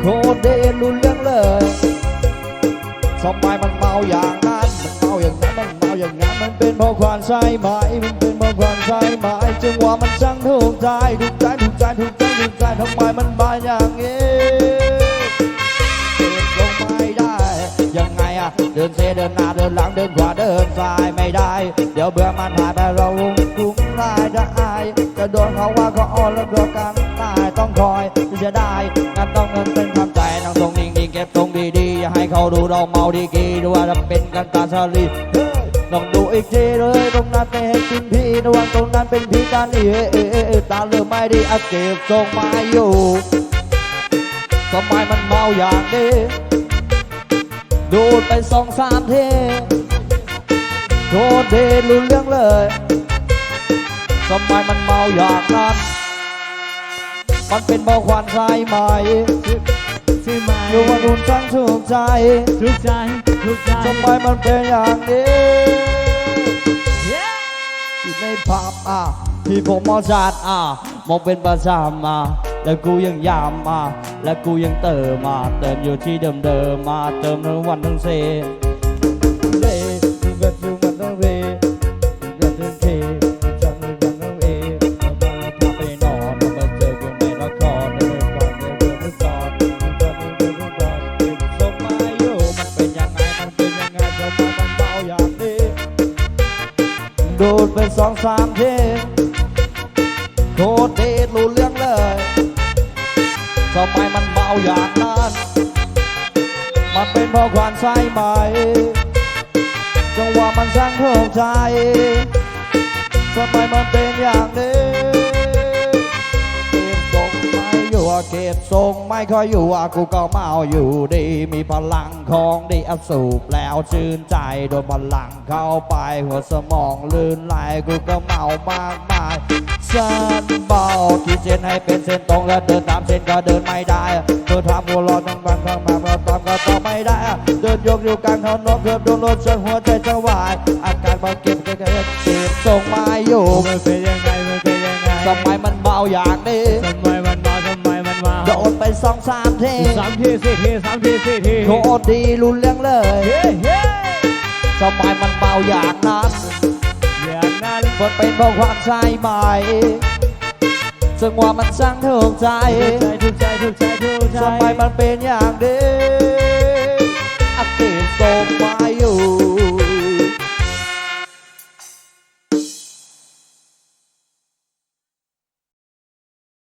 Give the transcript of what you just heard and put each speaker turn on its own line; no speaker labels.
โคเดนรุนเรื่องเลยสมัยมันเมาอย่างนั้นมันเมาอย่างนั้นมันเมาอย่างนั้นมันเป็นเพราะความใช่ไหมมันเป็นเพราะความใช่ไหมจังหวะมันช่างถูกใจถูกใจถูกใจถูกใจถูกใจทำไมมันบาอย่างนี้เดินลงไม่ได้ยังไงอะเดินเซเดินหน้าเดินหลังเดินขวาเดินซ้ายไม่ได้ เดี๋ยวเบื่อมันหายไปเราคุ้มรายได้จะโดนเขาว่าเขาอ่อนแล้วตัวกันตายต้องคอย ที่จะได้งั้นต้องเงินเป็นคำใจนั่งตรงนิ่งๆเก็บตรงดีๆอย่าให้เขาดูเราเมาดีกีดูว่าจะเป็นกันตาชาลีเฮ้ยต้องดูอีกทีเลยตรงนั้นไม่เห็นเป็นพี่ระวังตรงนั้นเป็นพี่กันนี่เอ้ยเอ้ยตาเลือไม่ดีอะเก็บทรงมาอยู่ทำไมมันเมาอย่างนี้ดูดไปสองสามเทโดนเทรู้เรื่องเลยทำไมมันเมาอย่างนั้น มันเป็นเบาควันใช่ไหม
ใช่ไหม
อยู่ว่าดูนช่างถูกใจ
ทุกใจทุกใจ
ทำไมมันเป็นอย่างนี้ที่ในผับอะที่ผมมอจัดอะมองเป็นประจำมาแล้วกูยังยามมา และกูยังเติมมา เติมอยู่ที่เดิมเดิมๆมา เติมทั้งวันทั้งเซ ดูดไปสองสามเทโคตรเดดรู้เรื่องเลยทำไมมันเมาอย่างนั้น มันเป็นเพราะความใช่ไหม จังหวะมันช่างถูกใจทำไมมันเป็นอย่างนี้ เก็บทรงไม่ค่อยอยู่อะกูก็เมาอยู่ดี มีพลังของดีอสูบแล้วชื่นใจโดนพลังเข้าไปหัวสมองลื่นไหลกูก็เมามากมายสันเบาขีดเส้นให้เป็นเส้นตรงแล้วเดินตามเส้นก็เดินไม่ได้เธอทำหัวรอทั้งวันทั้งมาเราตามก็ต่อไม่ได้ เดินโยกอยู่กลางถนนเกือบโดนรถชนหัวใจจะวายอาการบาดเจ็บก็แค่เจ็บทรงมาอยู่
มันเป็นยังไงมันเป็นยังไง
สมัยมันเบาอย่างนี้
ทำไม มันมาทำไมมันมา
โดนไปสองสามที
สามทีสี่ทีสามทีสี่ที
โคตรดีรุนเรื่องเลย
เฮ้เฮ้
สมัยมันเบาอย่างนั้น
อย่างนั้น
มันเป็นเพราะความใช่ไหมจังหวะมันช่างถูกใจ
ทุกใจทุกใจทุกใจทุกใจ
สมัยมันเป็นอย่างนี้